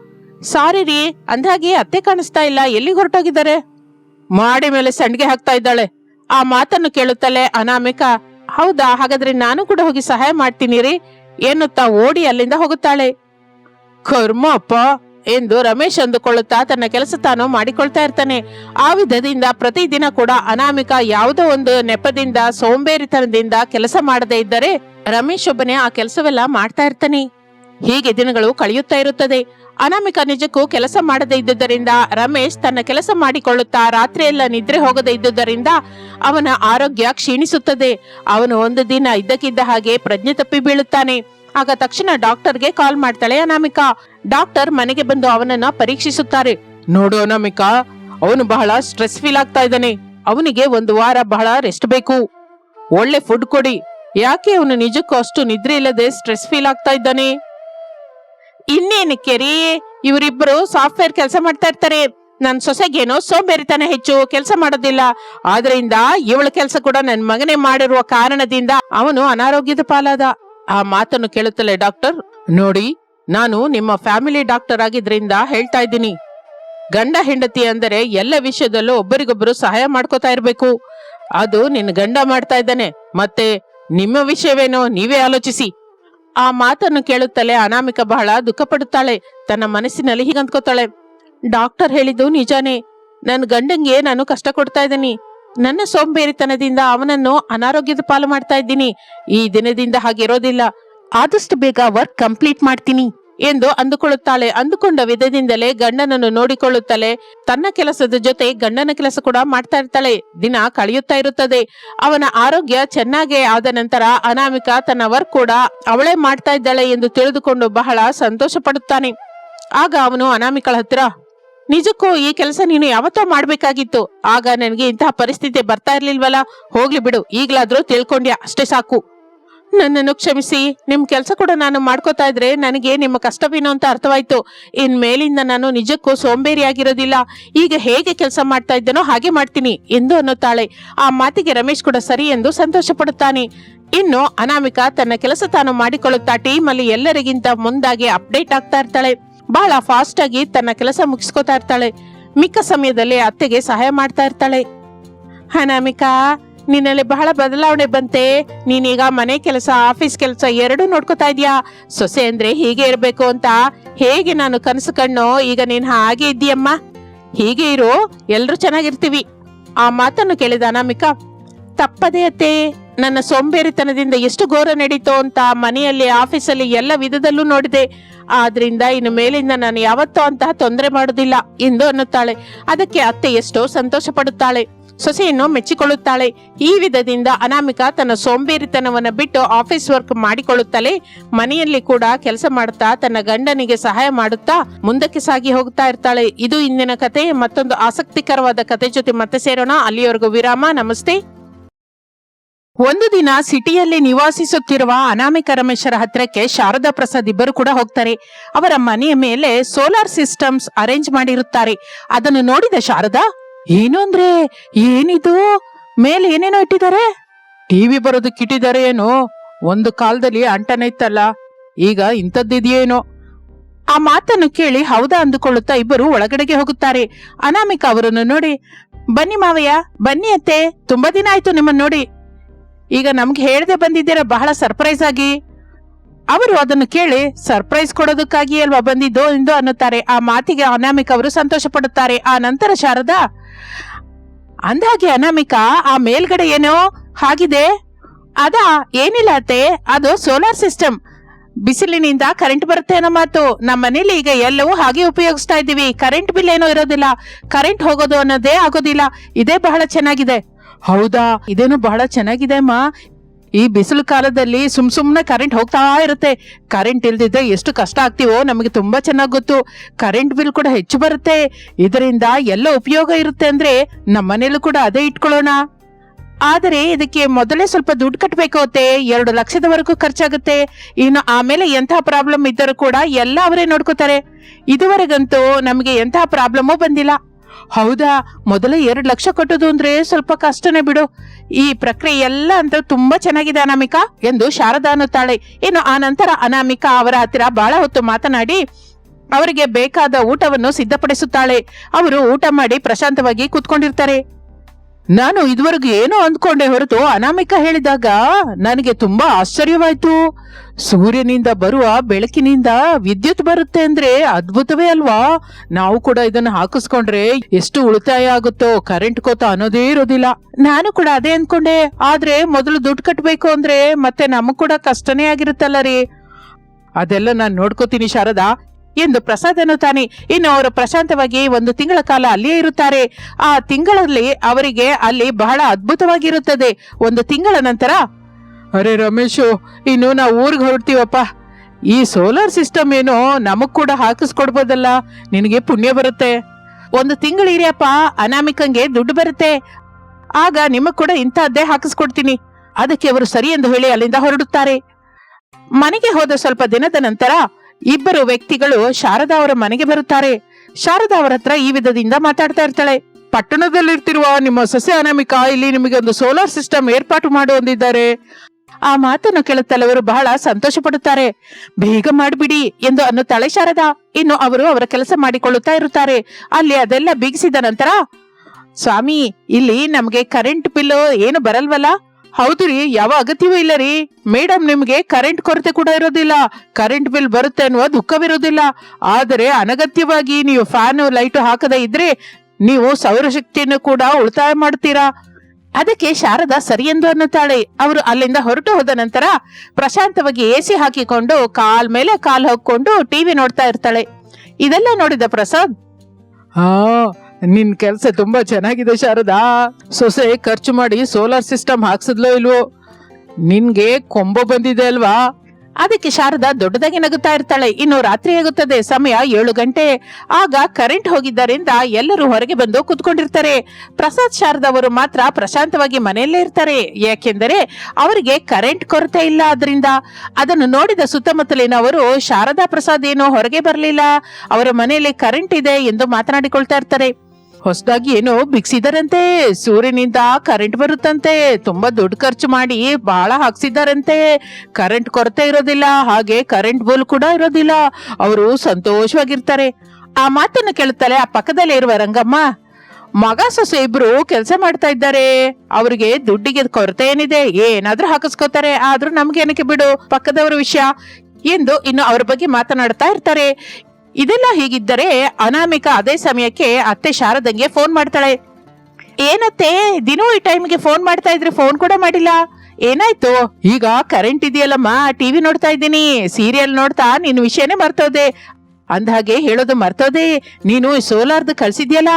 S1: ಸಾರಿ ರೀ ಅಂದಾಗೆ ಅತ್ತೆ ಕಾಣಿಸ್ತಾ ಇಲ್ಲ. ಎಲ್ಲಿಗೆ ಹೊರಟೋಗಿದ್ದಾರೆ? ಮಾಡಿ ಮೇಲೆ ಸಂಡಿಗೆ ಹಾಕ್ತಾ ಇದ್ದಾಳೆ. ಆ ಮಾತನ್ನು ಕೇಳುತ್ತಲೇ ಅನಾಮಿಕಾ ಹೌದಾ? ಹಾಗಾದ್ರೆ ನಾನು ಕೂಡ ಹೋಗಿ ಸಹಾಯ ಮಾಡ್ತೀನಿ ರೀ ಎನ್ನುತ್ತಾ ಓಡಿ ಅಲ್ಲಿಂದ ಹೋಗುತ್ತಾಳೆ. ಕರ್ಮ ಅಪ್ಪ! ಎಂದು ರಮೇಶ್ ಅಂದುಕೊಳ್ಳುತ್ತಾ ತನ್ನ ಕೆಲಸ ತಾನು ಮಾಡಿಕೊಳ್ತಾ ಇರ್ತಾನೆ. ಆ ವಿಧದಿಂದ ಪ್ರತಿದಿನ ಕೂಡ ಅನಾಮಿಕ ಯಾವುದೋ ಒಂದು ನೆಪದಿಂದ, ಸೋಂಬೇರಿತನದಿಂದ ಕೆಲಸ ಮಾಡದೇ ಇದ್ದರೆ ರಮೇಶ್ ಒಬ್ಬನೇ ಆ ಕೆಲಸವೆಲ್ಲ ಮಾಡ್ತಾ ಇರ್ತಾನೆ. ಹೀಗೆ ದಿನಗಳು ಕಳೆಯುತ್ತಾ ಇರುತ್ತದೆ. ಅನಾಮಿಕಾ ನಿಜಕ್ಕೂ ಕೆಲಸ ಮಾಡದೇ ಇದ್ದುದರಿಂದ ರಮೇಶ್ ತನ್ನ ಕೆಲಸ ಮಾಡಿಕೊಳ್ಳುತ್ತಾ ರಾತ್ರಿಯೆಲ್ಲ ನಿದ್ರೆ ಹೋಗದೇ ಇದ್ದುದರಿಂದ ಅವನ ಆರೋಗ್ಯ ಕ್ಷೀಣಿಸುತ್ತದೆ. ಅವನು ಒಂದು ದಿನ ಇದ್ದಕ್ಕಿದ್ದ ಹಾಗೆ ಪ್ರಜ್ಞೆ ತಪ್ಪಿ ಬೀಳುತ್ತಾನೆ. ಆಗ ತಕ್ಷಣ ಡಾಕ್ಟರ್ಗೆ ಕಾಲ್ ಮಾಡ್ತಾಳೆ ಅನಾಮಿಕಾ. ಡಾಕ್ಟರ್ ಮನೆಗೆ ಬಂದು ಅವನನ್ನ ಪರೀಕ್ಷಿಸುತ್ತಾರೆ. ನೋಡು ಅನಾಮಿಕಾ, ಅವನು ಬಹಳ ಸ್ಟ್ರೆಸ್ ಫೀಲ್ ಆಗ್ತಾ ಇದ್ದಾನೆ. ಅವನಿಗೆ ಒಂದು ವಾರ ಬಹಳ ರೆಸ್ಟ್ ಬೇಕು. ಒಳ್ಳೆ ಫುಡ್ ಕೊಡಿ. ಯಾಕೆ ಅವನು ನಿಜಕ್ಕೂ ಅಷ್ಟು ನಿದ್ರೆ ಇಲ್ಲದೆ ಸ್ಟ್ರೆಸ್ ಫೀಲ್ ಆಗ್ತಾ ಇದ್ದಾನೆ? ಇನ್ನೇನಕ್ಕೆ ರೀ ಇವರಿಬ್ರು ಸಾಫ್ಟ್ವೇರ್ ಕೆಲಸ ಮಾಡ್ತಾ ಇರ್ತಾರೆ. ನನ್ ಸೊಸೆಗೇನೋ ಸೋಂಬೇರಿತನ ಹೆಚ್ಚು, ಕೆಲಸ ಮಾಡೋದಿಲ್ಲ. ಆದ್ರಿಂದ ಇವಳ ಕೆಲಸ ಕೂಡ ನನ್ ಮಗನೇ ಮಾಡಿರುವ ಕಾರಣದಿಂದ ಅವನು ಅನಾರೋಗ್ಯದ ಪಾಲಾದ. ಆ ಮಾತನ್ನು ಕೇಳುತ್ತಲೇ ಡಾಕ್ಟರ್, ನೋಡಿ, ನಾನು ನಿಮ್ಮ ಫ್ಯಾಮಿಲಿ ಡಾಕ್ಟರ್ ಆಗಿದ್ರಿಂದ ಹೇಳ್ತಾ ಇದ್ದೀನಿ. ಗಂಡ ಹೆಂಡತಿ ಅಂದರೆ ಎಲ್ಲ ವಿಷಯದಲ್ಲೂ ಒಬ್ಬರಿಗೊಬ್ಬರು ಸಹಾಯ ಮಾಡ್ಕೋತಾ ಇರ್ಬೇಕು. ಅದು ನಿನ್ನ ಗಂಡ ಮಾಡ್ತಾ ಇದ್ದಾನೆ. ಮತ್ತೆ ನಿಮ್ಮ ವಿಷಯವೇನೋ ನೀವೇ ಆಲೋಚಿಸಿ. ಆ ಮಾತನ್ನು ಕೇಳುತ್ತಲೇ ಅನಾಮಿಕ ಬಹಳ ದುಃಖ ಪಡುತ್ತಾಳೆ ತನ್ನ ಮನಸ್ಸಿನಲ್ಲಿ ಹೀಗಂದ್ಕೋತಾಳೆ ಡಾಕ್ಟರ್ ಹೇಳಿದ್ದು ನಿಜಾನೇ. ನನ್ನ ಗಂಡಂಗೆ ನಾನು ಕಷ್ಟ ಕೊಡ್ತಾ ಇದ್ದೀನಿ. ನನ್ನ ಸೋಂಬೇರಿತನದಿಂದ ಅವನನ್ನು ಅನಾರೋಗ್ಯದ ಪಾಲು ಮಾಡ್ತಾ ಇದ್ದೀನಿ. ಈ ದಿನದಿಂದ ಹಾಗಿರೋದಿಲ್ಲ. ಆದಷ್ಟು ಬೇಗ ವರ್ಕ್ ಕಂಪ್ಲೀಟ್ ಮಾಡ್ತೀನಿ. ಎಂದು ಅಂದುಕೊಳ್ಳುತ್ತಾಳೆ. ಅಂದುಕೊಂಡ ವಿಧದಿಂದಲೇ ಗಂಡನನ್ನು ನೋಡಿಕೊಳ್ಳುತ್ತಲೇ ತನ್ನ ಕೆಲಸದ ಜೊತೆ ಗಂಡನ ಕೆಲಸ ಕೂಡ ಮಾಡ್ತಾ ಇರ್ತಾಳೆ. ದಿನ ಕಳೆಯುತ್ತಾ ಇರುತ್ತದೆ. ಅವನ ಆರೋಗ್ಯ ಚೆನ್ನಾಗೇ ಆದ ನಂತರ ಅನಾಮಿಕ ತನ್ನ ವರ್ಕ್ ಕೂಡ ಅವಳೇ ಮಾಡ್ತಾ ಇದ್ದಾಳೆ ಎಂದು ತಿಳಿದುಕೊಂಡು ಬಹಳ ಸಂತೋಷ ಪಡುತ್ತಾನೆ ಆಗ ಅವನು ಅನಾಮಿಕಳ ಹತ್ತಿರ ನಿಜಕ್ಕೂ ಈ ಕೆಲಸ ನೀನು ಯಾವತ್ತೋ ಮಾಡ್ಬೇಕಾಗಿತ್ತು. ಆಗ ನನಗೆ ಇಂತಹ ಪರಿಸ್ಥಿತಿ ಬರ್ತಾ ಇರ್ಲಿಲ್ವಲ್ಲ? ಹೋಗ್ಲಿ ಬಿಡು. ಈಗ್ಲಾದ್ರೂ ತಿಳ್ಕೊಂಡ್ಯಾ. ಅಷ್ಟೇ ಸಾಕು. ನನ್ನನ್ನು ಕ್ಷಮಿಸಿ. ನಿಮ್ಮ ಕೆಲಸ ಕೂಡ ನಾನು ಮಾಡ್ಕೋತಾ ಇದ್ರೆ ನನಗೆ ನಿಮ್ಮ ಕಷ್ಟವೇನು ಅಂತ ಅರ್ಥವಾಯ್ತು. ಇನ್ ಮೇಲಿಂದ ನಾನು ನಿಜಕ್ಕೂ ಸೋಂಬೇರಿಯಾಗಿರೋದಿಲ್ಲ ಈಗ ಹೇಗೆ ಕೆಲಸ ಮಾಡ್ತಾ ಇದ್ದೇನೋ ಹಾಗೆ ಮಾಡ್ತೀನಿ ಎಂದು ಅನ್ನುತ್ತಾಳೆ. ಆ ಮಾತಿಗೆ ರಮೇಶ್ ಕೂಡ ಸರಿ ಎಂದು ಸಂತೋಷ ಪಡುತ್ತಾನೆ. ಇನ್ನು ಅನಾಮಿಕಾ ತನ್ನ ಕೆಲಸ ತಾನು ಮಾಡಿಕೊಳ್ಳುತ್ತಾ ಟೀಮ್ ಅಲ್ಲಿ ಎಲ್ಲರಿಗಿಂತ ಮುಂದಾಗಿ ಅಪ್ಡೇಟ್ ಆಗ್ತಾ ಇರ್ತಾಳೆ. ಬಹಳ ಫಾಸ್ಟ್ ಆಗಿ ತನ್ನ ಕೆಲಸ ಮುಗಿಸ್ಕೋತಾ ಇರ್ತಾಳೆ. ಮಿಕ್ಕ ಸಮಯದಲ್ಲಿ ಅತ್ತೆಗೆ ಸಹಾಯ ಮಾಡ್ತಾ ಇರ್ತಾಳೆ. ಅನಾಮಿಕಾ ನಿನ್ನಲ್ಲಿ ಬಹಳ ಬದಲಾವಣೆ ಬಂತೆ. ನೀನೀಗ ಮನೆ ಕೆಲಸ, ಆಫೀಸ್ ಕೆಲಸ ಎರಡೂ ನೋಡ್ಕೋತಾ ಇದೀಯ? ಸೊಸೆ ಅಂದ್ರೆ ಹೀಗೆ ಇರಬೇಕು ಅಂತ ಹೇಗೆ ನಾನು ಕನಸು ಕಣ್ಣು? ಈಗ ನೀನ್ ಹಾಗೆ ಇದ್ದೀಯಮ್ಮ. ಹೀಗೆ ಇರು, ಎಲ್ರೂ ಚೆನ್ನಾಗಿರ್ತೀವಿ. ಆ ಮಾತನ್ನು ಕೇಳಿದ ಅನಾಮಿಕಾ, ತಪ್ಪದೇ ಅತ್ತೆ, ನನ್ನ ಸೋಂಬೇರಿತನದಿಂದ ಎಷ್ಟು ಘೋರ ನಡೀತೋ ಅಂತ ಮನೆಯಲ್ಲಿ, ಆಫೀಸಲ್ಲಿ ಎಲ್ಲ ವಿಧದಲ್ಲೂ ನೋಡಿದೆ. ಆದ್ರಿಂದ ಇನ್ನು ಮೇಲಿಂದ ನಾನು ಯಾವತ್ತೂ ಅಂತಹ ತೊಂದರೆ ಮಾಡುದಿಲ್ಲ ಎಂದು ಅನ್ನುತ್ತಾಳೆ. ಅದಕ್ಕೆ ಅತ್ತೆ ಎಷ್ಟೋ ಸಂತೋಷ ಪಡುತ್ತಾಳೆ ಸೊಸೆಯನ್ನು ಮೆಚ್ಚಿಕೊಳ್ಳುತ್ತಾಳೆ. ಈ ವಿಧದಿಂದ ಅನಾಮಿಕಾ ತನ್ನ ಸೋಂಬೇರಿತನವನ್ನು ಬಿಟ್ಟು ಆಫೀಸ್ ವರ್ಕ್ ಮಾಡಿಕೊಳ್ಳುತ್ತಲೇ ಮನೆಯಲ್ಲಿ ಕೂಡ ಕೆಲಸ ಮಾಡುತ್ತಾ ತನ್ನ ಗಂಡನಿಗೆ ಸಹಾಯ ಮಾಡುತ್ತಾ ಮುಂದಕ್ಕೆ ಸಾಗಿ ಹೋಗ್ತಾ ಇರ್ತಾಳೆ. ಇದು ಇಂದಿನ ಕತೆ. ಮತ್ತೊಂದು ಆಸಕ್ತಿಕರವಾದ ಕತೆ ಜೊತೆ ಮತ್ತೆ ಸೇರೋಣ. ಅಲ್ಲಿಯವರೆಗೂ ವಿರಾಮ. ನಮಸ್ತೆ. ಒಂದು ದಿನ ಸಿಟಿಯಲ್ಲಿ ನಿವಾಸಿಸುತ್ತಿರುವ ಅನಾಮಿಕ ರಮೇಶರ ಹತ್ತಿರಕ್ಕೆ ಶಾರದಾ ಪ್ರಸಾದ್ ಇಬ್ಬರು ಕೂಡ ಹೋಗ್ತಾರೆ. ಅವರ ಮನೆಯ ಮೇಲೆ ಸೋಲಾರ್ ಸಿಸ್ಟಮ್ಸ್ ಅರೇಂಜ್ ಮಾಡಿರುತ್ತಾರೆ. ಅದನ್ನು ನೋಡಿದ ಶಾರದಾ ಏನು ಅಂದ್ರೆ ಏನಿದು? ಮೇಲೆ ಏನೇನೋ ಇಟ್ಟಿದ್ದಾರೆ? ಟಿವಿ ಬರೋದಕ್ಕೆ ಇಟ್ಟಿದ್ದಾರೆ ಏನು? ಒಂದು ಕಾಲದಲ್ಲಿ ಅಂಟನ ಇತ್ತಲ್ಲ? ಈಗ ಇಂಥದ್ದಿದೆಯೇನೋ ಆ ಮಾತನ್ನು ಕೇಳಿ ಹೌದಾ ಅಂದುಕೊಳ್ಳುತ್ತಾ ಇಬ್ಬರು ಒಳಗಡೆಗೆ ಹೋಗುತ್ತಾರೆ. ಅನಾಮಿಕ ಅವರನ್ನು ನೋಡಿ, ಬನ್ನಿ ಮಾವಯ್ಯ, ಬನ್ನಿ ಅತ್ತೆ, ತುಂಬಾ ದಿನ ಆಯ್ತು ನಿಮ್ಮನ್ನ ನೋಡಿ. ಈಗ ನಮ್ಗೆ ಹೇಳದೆ ಬಂದಿದ್ದೀರಾ ಬಹಳ ಸರ್ಪ್ರೈಸ್ ಆಗಿ? ಅವರು ಅದನ್ನು ಕೇಳಿ ಸರ್ಪ್ರೈಸ್ ಕೊಡೋದಕ್ಕಾಗಿ ಅಲ್ವಾ ಬಂದಿದ್ದು? ಎಂದು ಅನ್ನುತ್ತಾರೆ. ಆ ಮಾತಿಗೆ ಅನಾಮಿಕ ಅವರು ಸಂತೋಷ ಪಡುತ್ತಾರೆ. ಆ ನಂತರ ಶಾರದಾ, ಅಂದಾಗೆ ಅನಾಮಿಕ, ಆ ಮೇಲ್ಗಡೆ ಏನೋ ಹಾಗಿದೆ? ಅದಾ, ಏನಿಲ್ಲ ಅತ್ತೆ, ಅದು ಸೋಲಾರ್ ಸಿಸ್ಟಮ್ ಬಿಸಿಲಿನಿಂದ ಕರೆಂಟ್ ಬರುತ್ತೆ ಅನ್ನೋ ಮಾತು. ನಮ್ಮ ಮನೇಲಿ ಈಗ ಎಲ್ಲವೂ ಹಾಗೆ ಉಪಯೋಗಿಸ್ತಾ ಇದ್ದೀವಿ. ಕರೆಂಟ್ ಬಿಲ್ ಏನೋ ಇರೋದಿಲ್ಲ. ಕರೆಂಟ್ ಹೋಗೋದು ಅನ್ನೋದೇ ಆಗೋದಿಲ್ಲ. ಇದೇ ಬಹಳ ಚೆನ್ನಾಗಿದೆ. ಹೌದಾ? ಇದೇನು ಬಹಳ ಚೆನ್ನಾಗಿದೆ ಅಮ್ಮ. ಈ ಬಿಸಿಲು ಕಾಲದಲ್ಲಿ ಸುಮ್ ಸುಮ್ನೆ ಕರೆಂಟ್ ಹೋಗ್ತಾ ಇರುತ್ತೆ. ಕರೆಂಟ್ ಇಲ್ದಿದ್ರೆ ಎಷ್ಟು ಕಷ್ಟ ಆಗ್ತೀವೋ ನಮಗೆ ತುಂಬಾ ಚೆನ್ನಾಗಿ ಗೊತ್ತು. ಕರೆಂಟ್ ಬಿಲ್ ಕೂಡ ಹೆಚ್ಚು ಬರುತ್ತೆ. ಇದರಿಂದ ಎಲ್ಲ ಉಪಯೋಗ ಇರುತ್ತೆ ಅಂದ್ರೆ ನಮ್ಮ ಮನೇಲೂ ಕೂಡ ಅದೇ ಇಟ್ಕೊಳ್ಳೋಣ. ಆದರೆ ಇದಕ್ಕೆ ಮೊದಲೇ ಸ್ವಲ್ಪ ದುಡ್ಡು ಕಟ್ಟಬೇಕು ಅತ್ತೆ. ಎರಡು ಲಕ್ಷದವರೆಗೂ ಖರ್ಚಾಗುತ್ತೆ. ಇನ್ನು ಆಮೇಲೆ ಎಂತಹ ಪ್ರಾಬ್ಲಮ್ ಇದ್ದರೂ ಕೂಡ ಎಲ್ಲ ಅವರೇ ನೋಡ್ಕೋತಾರೆ. ಇದುವರೆಗಂತೂ ನಮಗೆ ಎಂತಹ ಪ್ರಾಬ್ಲಮೂ ಬಂದಿಲ್ಲ. ಹೌದಾ? ಮೊದಲೇ ಎರಡು ಲಕ್ಷ ಕಟ್ಟೋದು ಅಂದ್ರೆ ಸ್ವಲ್ಪ ಕಷ್ಟನೇ ಬಿಡು. ಈ ಪ್ರಕ್ರಿಯೆ ಎಲ್ಲ ಅಂತ ತುಂಬಾ ಚೆನ್ನಾಗಿದೆ ಅನಾಮಿಕಾ, ಎಂದು ಶಾರದಾ ಅನ್ನುತ್ತಾಳೆ. ಇನ್ನು ಆ ನಂತರ ಅನಾಮಿಕಾ ಅವರ ಹತ್ತಿರ ಬಹಳ ಹೊತ್ತು ಮಾತನಾಡಿ, ಅವರಿಗೆ ಬೇಕಾದ ಊಟವನ್ನು ಸಿದ್ಧಪಡಿಸುತ್ತಾಳೆ. ಅವರು ಊಟ ಮಾಡಿ ಪ್ರಶಾಂತವಾಗಿ ಕೂತ್ಕೊಂಡಿರ್ತಾರೆ. ನಾನು ಇದುವರೆಗೂ ಏನೋ ಅಂದ್ಕೊಂಡೆ ಹೊರತು ಅನಾಮಿಕ ಹೇಳಿದಾಗ ನನಗೆ ತುಂಬಾ ಆಶ್ಚರ್ಯವಾಯ್ತು. ಸೂರ್ಯನಿಂದ ಬರುವ ಬೆಳಕಿನಿಂದ ವಿದ್ಯುತ್ ಬರುತ್ತೆ ಅಂದ್ರೆ ಅದ್ಭುತವೇ ಅಲ್ವಾ? ನಾವು ಕೂಡ ಇದನ್ನು ಹಾಕಿಸ್ಕೊಂಡ್ರೆ ಎಷ್ಟು ಉಳಿತಾಯ ಆಗುತ್ತೋ ಕರೆಂಟ್ ಕೋತ ಅನ್ನೋದೇ ಇರೋದಿಲ್ಲ. ನಾನು ಕೂಡ ಅದೇ ಅಂದ್ಕೊಂಡೆ. ಆದ್ರೆ ಮೊದಲು ದುಡ್ಡು ಕಟ್ಟಬೇಕು ಅಂದ್ರೆ ಮತ್ತೆ ನಮಗ್ ಕೂಡ ಕಷ್ಟನೇ ಆಗಿರುತ್ತಲ್ಲ ರೀ. ಅದೆಲ್ಲ ನಾನು ನೋಡ್ಕೋತೀನಿ ಶಾರದಾ. ಎಂದು ಪ್ರಸಾದ್ ಅನ್ನುತ್ತಾನೆ ಇನ್ನು ಅವರು ಪ್ರಶಾಂತವಾಗಿ ಒಂದು ತಿಂಗಳ ಕಾಲ ಅಲ್ಲಿಯೇ ಇರುತ್ತಾರೆ. ಆ ತಿಂಗಳಲ್ಲಿ ಅವರಿಗೆ ಅಲ್ಲಿ ಬಹಳ ಅದ್ಭುತವಾಗಿರುತ್ತದೆ. ಒಂದು ತಿಂಗಳ ನಂತರ, ಅರೆ ರಮೇಶು, ಇನ್ನು ನಾವು ಊರಿಗೆ ಹೊರಡ್ತೀವಪ್ಪ. ಈ ಸೋಲಾರ್ ಸಿಸ್ಟಮ್ ಏನೋ ನಮಗ್ ಕೂಡ ಹಾಕಿಸ್ಕೊಡ್ಬೋದಲ್ಲ. ನಿನಗೆ ಪುಣ್ಯ ಬರುತ್ತೆ. ಒಂದು ತಿಂಗಳು ಇರಿಯಪ್ಪ, ಅನಾಮಿಕಂಗೆ ದುಡ್ಡು ಬರುತ್ತೆ. ಆಗ ನಿಮಗ್ ಕೂಡ ಇಂಥದ್ದೇ ಹಾಕಿಸ್ಕೊಡ್ತೀನಿ. ಅದಕ್ಕೆ ಅವರು ಸರಿ ಎಂದು ಹೇಳಿ ಅಲ್ಲಿಂದ ಹೊರಡುತ್ತಾರೆ. ಮನೆಗೆ ಹೋದ ಸ್ವಲ್ಪ ದಿನದ ನಂತರ ಇಬ್ಬರು ವ್ಯಕ್ತಿಗಳು ಶಾರದಾ ಅವರ ಮನೆಗೆ ಬರುತ್ತಾರೆ. ಶಾರದಾ ಅವರ ಹತ್ರ ಈ ವಿಧದಿಂದ ಮಾತಾಡ್ತಾ ಇರ್ತಾಳೆ. ಪಟ್ಟಣದಲ್ಲಿರ್ತಿರುವ ನಿಮ್ಮ ಸಸ್ಯ ಅನಾಮಿಕಾ, ಇಲ್ಲಿ ನಿಮಗೆ ಒಂದು ಸೋಲಾರ್ ಸಿಸ್ಟಮ್ ಏರ್ಪಾಟು ಮಾಡು ಅಂದಿದ್ದಾರೆ. ಆ ಮಾತನ್ನು ಕೇಳುತ್ತಲವರು ಬಹಳ ಸಂತೋಷ ಪಡುತ್ತಾರೆ ಬೇಗ ಮಾಡಿಬಿಡಿ ಎಂದು ಅನ್ನುತ್ತಾಳೆ ಶಾರದಾ. ಇನ್ನು ಅವರು ಅವರ ಕೆಲಸ ಮಾಡಿಕೊಳ್ಳುತ್ತಾ ಇರುತ್ತಾರೆ. ಅಲ್ಲಿ ಅದೆಲ್ಲ ಬಿಗಿಸಿದ ನಂತರ, ಸ್ವಾಮಿ, ಇಲ್ಲಿ ನಮಗೆ ಕರೆಂಟ್ ಬಿಲ್ ಏನು ಬರಲ್ವಲ್ಲ? ಹೌದು ರೀ ಯಾವ ಅಗತ್ಯವೂ ಇಲ್ಲ ರೀ ಮೇಡಮ್ ನಿಮ್ಗೆ ಕರೆಂಟ್ ಕೊರತೆ ಕೂಡ ಇರೋದಿಲ್ಲ. ಕರೆಂಟ್ ಬಿಲ್ ಬರುತ್ತೆ ಅನ್ನುವ ದುಃಖವಿರೋದಿಲ್ಲ. ಆದರೆ ಅನಗತ್ಯವಾಗಿ ನೀವು ಫ್ಯಾನ್ ಲೈಟ್ ಹಾಕದೇ ಇದ್ರೆ ನೀವು ಸೌರಶಕ್ತಿಯನ್ನು ಕೂಡ ಉಳಿತಾಯ ಮಾಡ್ತೀರಾ? ಅದಕ್ಕೆ ಶಾರದಾ ಸರಿ ಎಂದು ಅನ್ನುತ್ತಾಳೆ. ಅವರು ಅಲ್ಲಿಂದ ಹೊರಟು ಹೋದ ನಂತರ ಪ್ರಶಾಂತವಾಗಿ ಎಸಿ ಹಾಕಿಕೊಂಡು ಕಾಲ್ ಮೇಲೆ ಕಾಲ್ ಹಾಕೊಂಡು ಟಿವಿ ನೋಡ್ತಾ ಇರ್ತಾಳೆ. ಇದೆಲ್ಲ ನೋಡಿದ ಪ್ರಸಾದ್ ಹಾ ನಿನ್ ಕೆಲ್ಸ ತುಂಬಾ ಚೆನ್ನಾಗಿದೆ ಶಾರದಾ. ಸೊಸೆ, ಖರ್ಚು ಮಾಡಿ ಸೋಲಾರ್ ಸಿಸ್ಟಮ್ ಹಾಕ್ಸಿದ್ಲೋ ಇಲ್ವೋ? ನಿನ್ಗೆ ಕೊಂಬ ಬಂದಿದೆ ಅಲ್ವಾ? ಅದಕ್ಕೆ ಶಾರದಾ ದೊಡ್ಡದಾಗಿ ನಗುತ್ತಾ ಇರ್ತಾಳೆ. ಇನ್ನು ರಾತ್ರಿ ಆಗುತ್ತದೆ. ಸಮಯ ಏಳು ಗಂಟೆ. ಆಗ ಕರೆಂಟ್ ಹೋಗಿದ್ದರಿಂದ ಎಲ್ಲರೂ ಹೊರಗೆ ಬಂದು ಕುತ್ಕೊಂಡಿರ್ತಾರೆ. ಪ್ರಸಾದ್ ಶಾರದಾ ಅವರು ಮಾತ್ರ ಪ್ರಶಾಂತವಾಗಿ ಮನೆಯಲ್ಲೇ ಇರ್ತಾರೆ. ಯಾಕೆಂದರೆ ಅವರಿಗೆ ಕರೆಂಟ್ ಕೊರತೆ ಇಲ್ಲ ಅದರಿಂದ ಅದನ್ನು ನೋಡಿದ ಸುತ್ತಮುತ್ತಲಿನವರು, ಶಾರದಾ ಪ್ರಸಾದ್ ಏನೋ ಹೊರಗೆ ಬರಲಿಲ್ಲ. ಅವರ ಮನೆಯಲ್ಲಿ ಕರೆಂಟ್ ಇದೆ ಎಂದು ಮಾತನಾಡಿಕೊಳ್ತಾ ಇರ್ತಾರೆ. ಹೊಸದಾಗಿ ಏನೋ ಬಿಗ್ಸಿದಾರಂತೆ. ಸೂರ್ಯನಿಂದ ಕರೆಂಟ್ ಬರುತ್ತಂತೆ. ತುಂಬಾ ದುಡ್ಡು ಖರ್ಚು ಮಾಡಿ ಬಹಳ ಹಾಕ್ಸಿದಾರಂತೆ. ಕರೆಂಟ್ ಕೊರತೆ ಇರೋದಿಲ್ಲ. ಹಾಗೆ ಕರೆಂಟ್ ಬಿಲ್ ಕೂಡ ಇರೋದಿಲ್ಲ. ಅವರು ಸಂತೋಷವಾಗಿರ್ತಾರೆ. ಆ ಮಾತನ್ನು ಕೇಳುತ್ತಾಳೆ ಆ ಪಕ್ಕದಲ್ಲೇ ಇರುವ ರಂಗಮ್ಮ. ಮಗ ಸೊಸೆ ಇಬ್ರು ಕೆಲಸ ಮಾಡ್ತಾ ಇದ್ದಾರೆ. ಅವ್ರಿಗೆ ದುಡ್ಡಿಗೆ ಕೊರತೆ ಏನಿದೆ? ಏನಾದ್ರೂ ಹಾಕಿಸ್ಕೋತಾರೆ. ಆದ್ರೂ ನಮ್ಗೆ ಏನಕ್ಕೆ ಬಿಡು? ಪಕ್ಕದವರ ವಿಷಯ. ಎಂದು ಇನ್ನು ಅವ್ರ ಬಗ್ಗೆ ಮಾತನಾಡ್ತಾ ಇರ್ತಾರೆ. ಇದೆಲ್ಲ ಹೀಗಿದ್ದರೆ ಅನಾಮಿಕ ಅದೇ ಸಮಯಕ್ಕೆ ಅತ್ತೆ ಶಾರದಂಗೆ ಫೋನ್ ಮಾಡ್ತಾಳೆ. ಏನತ್ತೆ, ದಿನೂ ಈ ಟೈಮ್ಗೆ ಫೋನ್ ಮಾಡ್ತಾ ಇದ್ರೆ ಫೋನ್ ಕೂಡ ಮಾಡಿಲ್ಲ. ಏನಾಯ್ತು? ಈಗ ಕರೆಂಟ್ ಇದೆಯಲ್ಲಮ್ಮ ಟಿವಿ ನೋಡ್ತಾ ಇದ್ದೀನಿ ಸೀರಿಯಲ್ ನೋಡ್ತಾ ನಿನ್ನ ವಿಷಯನೇ ಮರ್ತೋದೆ. ಅಂದ್ಹಾಗೆ ಹೇಳೋದು ಮರ್ತೋದೆ. ನೀನು ಸೋಲಾರ್ದು ಕಳ್ಸಿದ್ಯಲ್ಲ?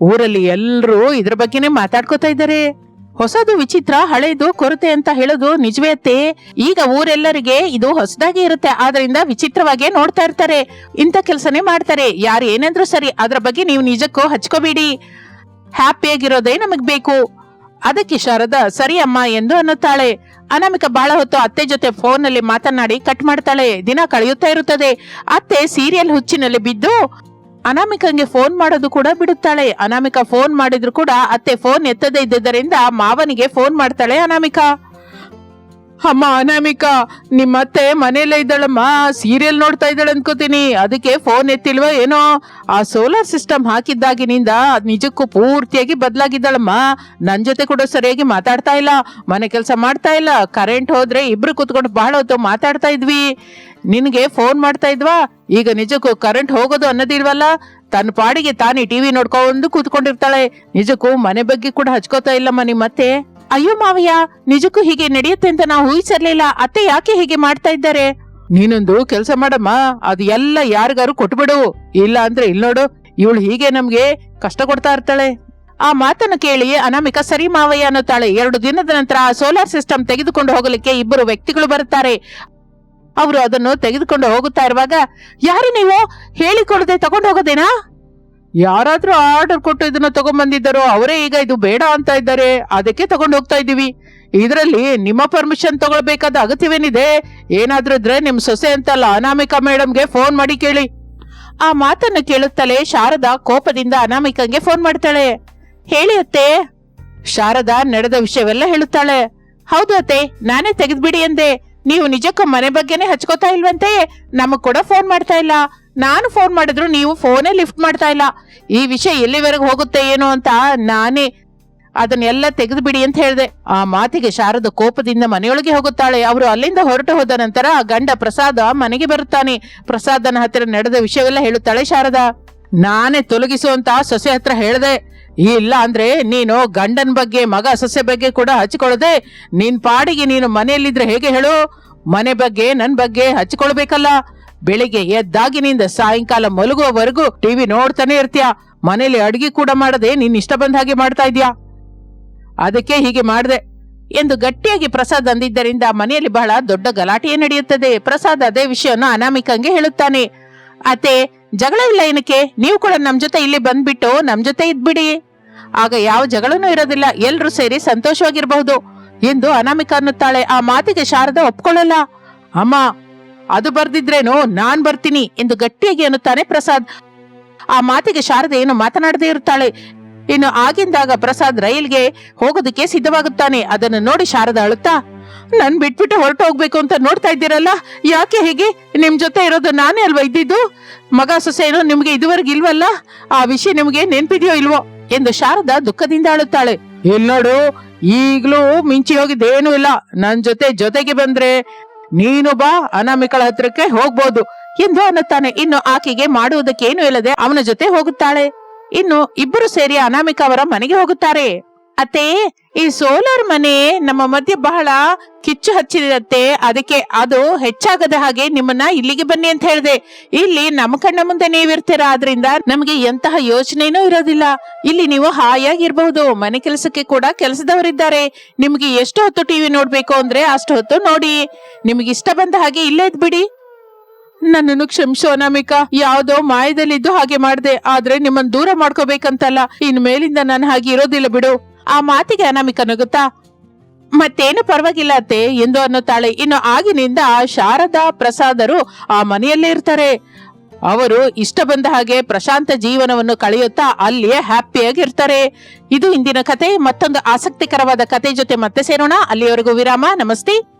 S1: ಊರಲ್ಲಿ ಎಲ್ಲರೂ ಇದ್ರ ಬಗ್ಗೆನೇ ಮಾತಾಡ್ಕೋತಾ ಇದ್ದಾರೆ. ಹೊಸದು ವಿಚಿತ್ರ, ಹಳೇದು ಕೊರತೆ ಅಂತ ಹೇಳೋದು ನಿಜವೇ ಅತ್ತೆ. ಈಗ ಊರೆಲ್ಲರಿಗೆ ಇದು ಹೊಸದಾಗಿ ಇರುತ್ತೆ. ಆದ್ರಿಂದ ವಿಚಿತ್ರವಾಗಿ ನೋಡ್ತಾ ಇರ್ತಾರೆ. ಇಂಥ ಕೆಲಸನೇ ಮಾಡ್ತಾರೆ. ಯಾರು ಏನಂದ್ರು ಸರಿ, ಅದ್ರ ಬಗ್ಗೆ ನೀವು ನಿಜಕ್ಕೂ ಹಚ್ಕೋಬೇಡಿ. ಹ್ಯಾಪಿಯಾಗಿರೋದೇ ನಮಗ್ ಬೇಕು. ಅದಕ್ಕೆ ಶಾರದಾ, ಸರಿ ಅಮ್ಮ ಎಂದು ಅನ್ನುತ್ತಾಳೆ. ಅನಾಮಿಕ ಬಹಳ ಹೊತ್ತು ಅತ್ತೆ ಜೊತೆ ಫೋನ್ನಲ್ಲಿ ಮಾತನಾಡಿ ಕಟ್ ಮಾಡ್ತಾಳೆ. ದಿನ ಕಳೆಯುತ್ತಾ ಇರುತ್ತದೆ. ಅತ್ತೆ ಸೀರಿಯಲ್ ಹುಚ್ಚಿನಲ್ಲಿ ಬಿದ್ದು ಅನಾಮಿಕಂಗೆ ಫೋನ್ ಮಾಡೋದು ಕೂಡ ಬಿಡುತ್ತಾಳೆ. ಅನಾಮಿಕ ಫೋನ್ ಮಾಡಿದ್ರು ಕೂಡ ಅತ್ತೆ ಫೋನ್ ಎತ್ತದೇ ಇದ್ದರಿಂದ ಮಾವನಿಗೆ ಫೋನ್ ಮಾಡ್ತಾಳೆ ಅನಾಮಿಕ. ಅಮ್ಮ ಅನಾಮಿಕ ನಿಮ್ಮತ್ತೆ ಮನೆಯಲ್ಲೇ ಇದ್ದಾಳಮ್ಮ ಸೀರಿಯಲ್ ನೋಡ್ತಾ ಇದ್ದಾಳೆ ಅನ್ಕೋತೀನಿ. ಅದಕ್ಕೆ ಫೋನ್ ಎತ್ತಿಲ್ವಾ ಏನೋ? ಆ ಸೋಲಾರ್ ಸಿಸ್ಟಮ್ ಹಾಕಿದ್ದಾಗಿನಿಂದ ನಿಜಕ್ಕೂ ಪೂರ್ತಿಯಾಗಿ ಬದಲಾಗಿದ್ದಾಳಮ್ಮ. ನನ್ ಜೊತೆ ಕೂಡ ಸರಿಯಾಗಿ ಮಾತಾಡ್ತಾ ಇಲ್ಲ, ಮನೆ ಕೆಲಸ ಮಾಡ್ತಾ ಇಲ್ಲ. ಕರೆಂಟ್ ಹೋದ್ರೆ ಇಬ್ರು ಕುತ್ಕೊಂಡು ಬಹಳ ಹೊತ್ತು ಮಾತಾಡ್ತಾ ಇದ್ವಿ. ನಿನಗೆ ಫೋನ್ ಮಾಡ್ತಾ ಇದ್ವಾ? ಈಗ ನಿಜಕ್ಕೂ ಕರೆಂಟ್ ಹೋಗೋದು ಅನ್ನೋದಿಲ್ವಲ್ಲ? ತನ್ನ ಪಾಡಿಗೆ ತಾನೇ ಟಿವಿ ನೋಡ್ಕೊಂಡು ಕೂತ್ಕೊಂಡಿರ್ತಾಳೆ. ನಿಜಕ್ಕೂ ಮನೆ ಬಗ್ಗೆ ಕೂಡ ಹಚ್ಕೋತಾ ಇಲ್ಲಮ್ಮ ನಿಮ್ಮತ್ತೆ. ಅಯ್ಯೋ ಮಾವಯ್ಯ, ನಿಜಕ್ಕೂ ಹೀಗೆ ನಡೆಯುತ್ತೆ ಅಂತ ನಾವು ಊಹಿಸಿರ್ಲಿಲ್ಲ. ಅತ್ತೆ ಯಾಕೆ ಹೀಗೆ ಮಾಡ್ತಾ ಇದ್ದಾರೆ? ನೀನೊಂದು ಕೆಲಸ ಮಾಡಮ್ಮ. ಅದು ಎಲ್ಲ ಯಾರಿಗಾರು ಕೊಟ್ಬಿಡು. ಇಲ್ಲ ಅಂದ್ರೆ ಇಲ್ಲಿ ನೋಡು, ಇವಳು ಹೀಗೆ ನಮ್ಗೆ ಕಷ್ಟ ಕೊಡ್ತಾ ಇರ್ತಾಳೆ. ಆ ಮಾತನ್ನು ಕೇಳಿ ಅನಾಮಿಕ, ಸರಿ ಮಾವಯ್ಯ ಅನ್ನುತ್ತಾಳೆ. ಎರಡು ದಿನದ ನಂತರ ಆ ಸೋಲಾರ್ ಸಿಸ್ಟಮ್ ತೆಗೆದುಕೊಂಡು ಹೋಗಲಿಕ್ಕೆ ಇಬ್ಬರು ವ್ಯಕ್ತಿಗಳು ಬರುತ್ತಾರೆ. ಅವರು ಅದನ್ನು ತೆಗೆದುಕೊಂಡು ಹೋಗುತ್ತಾ ಇರುವಾಗ, ಯಾರು ನೀವು? ಹೇಳಿಕೊಡದೆ ತಗೊಂಡು ಹೋಗೋದೇನಾ? ಯಾರಾದ್ರೂ ಆರ್ಡರ್ ಕೊಟ್ಟು ಇದನ್ನ ತಗೊಂಡ್ಬಂದಿದ್ದಾರೋ ಅವರೇ ಈಗ ಇದು ಬೇಡ ಅಂತ ಇದ್ದಾರೆ. ಅದಕ್ಕೆ ತಗೊಂಡು ಹೋಗ್ತಾ ಇದೀವಿ ಇದರಲ್ಲಿ ನಿಮ್ಮ ಪರ್ಮಿಷನ್ ತಗೊಳ್ಬೇಕಾದ ಅಗತ್ಯವೇನಿದೆ? ಏನಾದ್ರೂ ಇದ್ರೆ ನಿಮ್ ಸೊಸೆ ಅಂತಲ್ಲ ಅನಾಮಿಕಾ ಮೇಡಮ್ಗೆ ಫೋನ್ ಮಾಡಿ ಕೇಳಿ. ಆ ಮಾತನ್ನು ಕೇಳುತ್ತಲೇ ಶಾರದಾ ಕೋಪದಿಂದ ಅನಾಮಿಕಾಗೆ ಫೋನ್ ಮಾಡ್ತಾಳೆ. ಹೇಳಿ ಅತ್ತೆ. ಶಾರದಾ ನಡೆದ ವಿಷಯವೆಲ್ಲ ಹೇಳುತ್ತಾಳೆ. ಹೌದು ಅತ್ತೆ, ನಾನೇ ತೆಗೆದ್ಬಿಡಿ ಎಂದೆ. ನೀವು ನಿಜಕ್ಕೂ ಮನೆ ಬಗ್ಗೆನೆ ಹಚ್ಕೋತಾ ಇಲ್ವಂತೆ? ನಮಗ್ ಕೂಡ ಫೋನ್ ಮಾಡ್ತಾ ಇಲ್ಲ. ನಾನು ಫೋನ್ ಮಾಡಿದ್ರು, ನೀವು ಫೋನೇ ಲಿಫ್ಟ್ ಮಾಡ್ತಾ ಇಲ್ಲ. ಈ ವಿಷಯ ಎಲ್ಲಿವರೆಗೂ ಹೋಗುತ್ತೆ, ಏನು ಅಂತ ನಾನೇ ಅದನ್ನೆಲ್ಲ ತೆಗೆದು ಬಿಡಿ ಅಂತ ಹೇಳಿದೆ. ಆ ಮಾತಿಗೆ ಶಾರದ ಕೋಪದಿಂದ ಮನೆಯೊಳಗೆ ಹೋಗುತ್ತಾಳೆ. ಅವರು ಅಲ್ಲಿಂದ ಹೊರಟು ಹೋದ ನಂತರ ಗಂಡ ಪ್ರಸಾದ ಮನೆಗೆ ಬರುತ್ತಾನೆ. ಪ್ರಸಾದನ ಹತ್ತಿರ ನಡೆದ ವಿಷಯವೆಲ್ಲ ಹೇಳುತ್ತಾಳೆ ಶಾರದ. ನಾನೇ ತೊಲಗಿಸುವಂತ ಸೊಸೆ ಹತ್ರ ಹೇಳ್ದೆ. ಇಲ್ಲ ಅಂದ್ರೆ ನೀನು ಗಂಡನ ಬಗ್ಗೆ, ಮಗ ಸೊಸೆ ಬಗ್ಗೆ ಕೂಡ ಹಚ್ಕೊಳ್ಳದೆ, ನಿನ್ ಪಾಡಿಗೆ ನೀನು ಮನೆಯಲ್ಲಿದ್ರೆ ಹೇಗೆ ಹೇಳು? ಮನೆ ಬಗ್ಗೆ, ನನ್ ಬಗ್ಗೆ ಹಚ್ಕೊಳ್ಬೇಕಲ್ಲ ಬೆಳಿಗ್ಗೆ ಎದ್ದಾಗಿನಿಂದ ಸಾಯಂಕಾಲ ಮಲಗುವವರೆಗೂ ಟಿವಿ ನೋಡ್ತಾನೆ ಇರ್ತೀಯ. ಮನೇಲಿ ಅಡಿಗೆ ಕೂಡ ಮಾಡದೆ ನೀನ್ ಇಷ್ಟ ಬಂದ ಹಾಗೆ ಮಾಡ್ತಾ ಇದ್ಯಾ? ಅದಕ್ಕೆ ಹೀಗೆ ಮಾಡಿದೆ. ಎಂದು ಗಟ್ಟಿಯಾಗಿ ಪ್ರಸಾದ್ ಅಂದಿದ್ದರಿಂದ ಮನೆಯಲ್ಲಿ ಬಹಳ ದೊಡ್ಡ ಗಲಾಟೆಯೇ ನಡೆಯುತ್ತದೆ. ಪ್ರಸಾದ್ ಅದೇ ವಿಷಯವನ್ನು ಅನಾಮಿಕಂಗೆ ಹೇಳುತ್ತಾನೆ. ಅತೆ ಜಗಳ ಇಲ್ಲ ಏನಕ್ಕೆ? ನೀವು ಕೂಡ ನಮ್ ಜೊತೆ ಇಲ್ಲಿ ಬಂದ್ಬಿಟ್ಟು ನಮ್ ಜೊತೆ ಇದ್ಬಿಡಿ. ಆಗ ಯಾವ ಜಗಳನೂ ಇರೋದಿಲ್ಲ. ಎಲ್ರೂ ಸೇರಿ ಸಂತೋಷವಾಗಿರಬಹುದು ಎಂದು ಅನಾಮಿಕ ಅನ್ನುತ್ತಾಳೆ. ಆ ಮಾತಿಗೆ ಶಾರದಾ ಒಪ್ಕೊಳ್ಳಲ್ಲ. ಅಮ್ಮ ಅದು ಬರ್ದಿದ್ರೇನು ನಾನ್ ಬರ್ತೀನಿ ಎಂದು ಗಟ್ಟಿಯಾಗಿ ಅನ್ನುತ್ತಾನೆ ಪ್ರಸಾದ್. ಆ ಮಾತಿಗೆ ಶಾರದೆ ಏನು ಮಾತನಾಡದೇ ಇರುತ್ತಾಳೆ. ಇನ್ನು ಆಗಿಂದಾಗ ಪ್ರಸಾದ್ ರೈಲ್ಗೆ ಹೋಗೋದಕ್ಕೆ ಸಿದ್ಧವಾಗುತ್ತಾನೆ. ಅದನ್ನು ನೋಡಿ ಶಾರದಾ ಅಳುತ್ತಾ, ನನ್ ಬಿಟ್ಬಿಟ್ಟು ಹೊರಟು ಹೋಗ್ಬೇಕು ಅಂತ ನೋಡ್ತಾ ಇದ್ದೀರಲ್ಲ, ಯಾಕೆ ಹೇಗೆ? ನಿಮ್ ಜೊತೆ ಇರೋದು ನಾನೇ ಅಲ್ವಾ ಇದ್ದಿದ್ದು? ಮಗ ಸೊಸೆನೋ ನಿಮ್ಗೆ ಇದುವರೆಗೆ ಇಲ್ವಲ್ಲ? ಆ ವಿಷಯ ನಿಮ್ಗೆ ನೆನ್ಪಿದೆಯೋ ಇಲ್ವೋ? ಎಂದು ಶಾರದಾ ದುಃಖದಿಂದ ಅಳುತ್ತಾಳೆ. ಇಲ್ ಈಗ್ಲೂ ಮಿಂಚಿ ಹೋಗಿದ್ದೇನೂ ಇಲ್ಲ. ನನ್ ಜೊತೆ ಜೊತೆಗೆ ಬಂದ್ರೆ ನೀನು ಬಾ, ಅನಾಮಿಕಳ ಹತ್ರಕ್ಕೆ ಹೋಗ್ಬೋದು. ಎಂದು ಅನ್ನುತ್ತಾನೆ. ಇನ್ನು ಆಕೆಗೆ ಮಾಡುವುದಕ್ಕೇನು ಇಲ್ಲದೆ ಅವನ ಜೊತೆ ಹೋಗುತ್ತಾಳೆ. ಇನ್ನು ಇಬ್ಬರು ಸೇರಿ ಅನಾಮಿಕ ಅವರ ಮನೆಗೆ ಹೋಗುತ್ತಾರೆ. ಅತ್ತೆ, ಈ ಸೋಲಾರ್ ಮನೆ ನಮ್ಮ ಮಧ್ಯೆ ಬಹಳ ಕಿಚ್ಚು ಹಚ್ಚಿರತ್ತೆ ಅದಕ್ಕೆ ಅದು ಹೆಚ್ಚಾಗದ ಹಾಗೆ ನಿಮ್ಮನ್ನ ಇಲ್ಲಿಗೆ ಬನ್ನಿ ಅಂತ ಹೇಳಿದೆ. ಇಲ್ಲಿ ನಮ್ಮ ಕಣ್ಣ ಮುಂದೆ ನೀವಿರ್ತೀರಾ, ಆದ್ರಿಂದ ನಮಗೆ ಎಂತಹ ಯೋಚನೆನೂ ಇರೋದಿಲ್ಲ. ಇಲ್ಲಿ ನೀವು ಹಾಯಾಗಿರ್ಬಹುದು. ಮನೆ ಕೆಲಸಕ್ಕೆ ಕೂಡ ಕೆಲಸದವರಿದ್ದಾರೆ. ನಿಮ್ಗೆ ಎಷ್ಟು ಹೊತ್ತು ಟಿವಿ ನೋಡ್ಬೇಕು ಅಂದ್ರೆ ಅಷ್ಟು ಹೊತ್ತು ನೋಡಿ. ನಿಮ್ಗೆ ಇಷ್ಟ ಬಂದ ಹಾಗೆ ಇಲ್ಲೇ ಇದ್ಬಿಡಿ ನನ್ನನ್ನು ಕ್ಷಮಿಸು ಅನಾಮಿಕಾ. ಯಾವ್ದೋ ಮಾಯದಲ್ಲಿದ್ದು ಹಾಗೆ ಮಾಡ್ದೆ. ಆದ್ರೆ ನಿಮ್ಮನ್ನ ದೂರ ಮಾಡ್ಕೋಬೇಕಂತಲ್ಲ. ಇನ್ ಮೇಲಿಂದ ನಾನು ಹಾಗೆ ಇರೋದಿಲ್ಲ ಬಿಡು. ಆ ಮಾತಿಗೆ ಅನಾಮಿಕ ನಗುತ್ತಾ, ಮತ್ತೇನು ಪರವಾಗಿಲ್ಲ ಅತ್ತೆ, ಎಂದು ಅನ್ನುತ್ತಾಳೆ. ಇನ್ನು ಆಗಿನಿಂದ ಶಾರದಾ ಪ್ರಸಾದರು ಆ ಮನೆಯಲ್ಲೇ ಇರ್ತಾರೆ. ಅವರು ಇಷ್ಟ ಬಂದ ಹಾಗೆ ಪ್ರಶಾಂತ ಜೀವನವನ್ನು ಕಳೆಯುತ್ತಾ ಅಲ್ಲಿಯೇ ಹ್ಯಾಪಿಯಾಗಿರ್ತಾರೆ ಇದು ಇಂದಿನ ಕತೆ. ಮತ್ತೊಂದು ಆಸಕ್ತಿಕರವಾದ ಕತೆ ಜೊತೆ ಮತ್ತೆ ಸೇರೋಣ. ಅಲ್ಲಿಯವರೆಗೂ ವಿರಾಮ. ನಮಸ್ತೆ.